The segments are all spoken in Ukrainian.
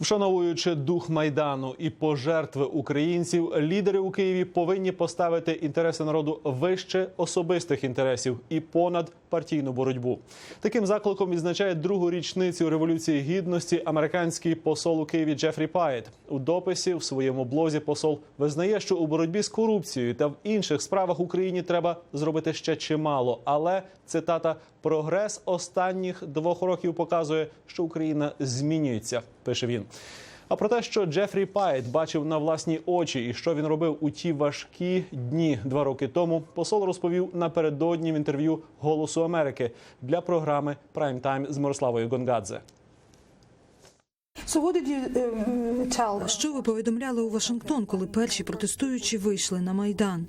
Вшановуючи дух майдану і пожертви українців, лідери у Києві повинні поставити інтереси народу вище особистих інтересів і понад партійну боротьбу. Таким закликом відзначає другу річницю революції гідності американський посол у Києві Джефрі Пайт. У дописі в своєму блозі посол визнає, що у боротьбі з корупцією та в інших справах Україні треба зробити ще чимало. Але цитата прогрес останніх двох років показує, що Україна змінюється. Пише він. А про те, що Джефрі Пайт бачив на власні очі і що він робив у ті важкі дні два роки тому, посол розповів напередодні в інтерв'ю Голосу Америки для програми Прайм Тайм з Мирославою Гонгадзе. Tell? Що ви повідомляли у Вашингтон, коли перші протестуючі вийшли на майдан?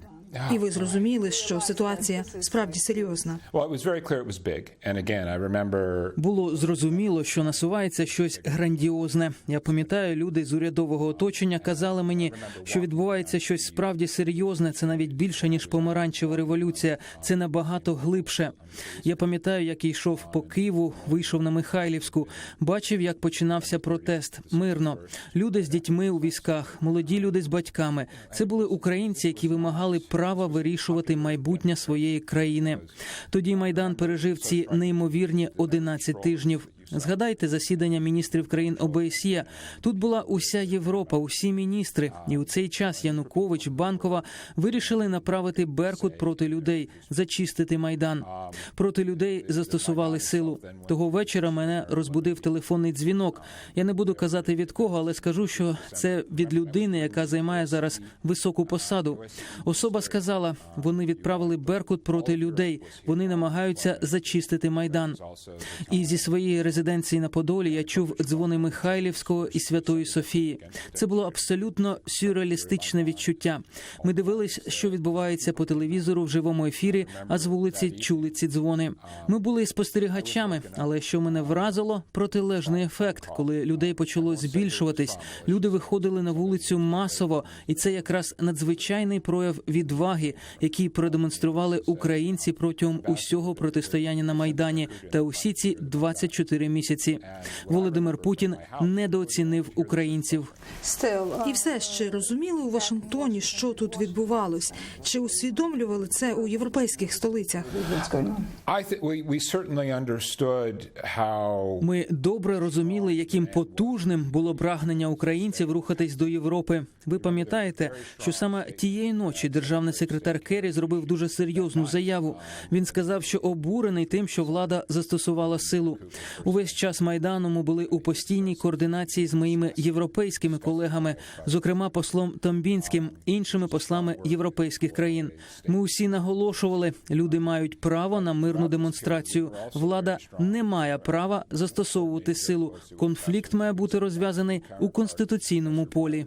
І ви зрозуміли, що ситуація справді серйозна. Було зрозуміло, що насувається щось грандіозне. Я пам'ятаю, люди з урядового оточення казали мені, що відбувається щось справді серйозне. Це навіть більше ніж помаранчева революція. Це набагато глибше. Я пам'ятаю, як йшов по Києву, вийшов на Михайлівську, бачив, як починався протест мирно. Люди з дітьми у візках, молоді люди з батьками. Це були українці, які вимагали права вирішувати майбутнє своєї країни. Тоді майдан пережив ці неймовірні 11 тижнів. Згадайте засідання міністрів країн ОБСЄ. Тут була уся Європа, усі міністри, і у цей час Янукович, Банкова вирішили направити Беркут проти людей, зачистити майдан. Проти людей застосували силу. Того вечора мене розбудив телефонний дзвінок. Я не буду казати від кого, але скажу, що це від людини, яка займає зараз високу посаду. Особа сказала: вони відправили Беркут проти людей. Вони намагаються зачистити майдан. І зі своєї резиденції на Подолі я чув дзвони Михайлівського і Святої Софії. Це було абсолютно сюрреалістичне відчуття. Ми дивились, що відбувається по телевізору в живому ефірі, а з вулиці чули ці дзвони. Ми були спостерігачами, але що мене вразило, протилежний ефект, коли людей почало збільшуватись. Люди виходили на вулицю масово, і це якраз надзвичайний прояв відваги, який продемонстрували українці протягом усього протистояння на майдані та усі ці 24 місяці. Володимир Путін недооцінив українців. І все ще розуміли у Вашингтоні, що тут відбувалось, чи усвідомлювали це у європейських столицях? Ми добре розуміли, яким потужним було прагнення українців рухатись до Європи. Ви пам'ятаєте, що саме тієї ночі державний секретар Керрі зробив дуже серйозну заяву. Він сказав, що обурений тим, що влада застосувала силу. Увесь час майдану ми були у постійній координації з моїми європейськими колегами, зокрема послом Томбінським, іншими послами європейських країн. Ми усі наголошували, люди мають право на мирну демонстрацію. Влада не має права застосовувати силу. Конфлікт має бути розв'язаний у конституційному полі.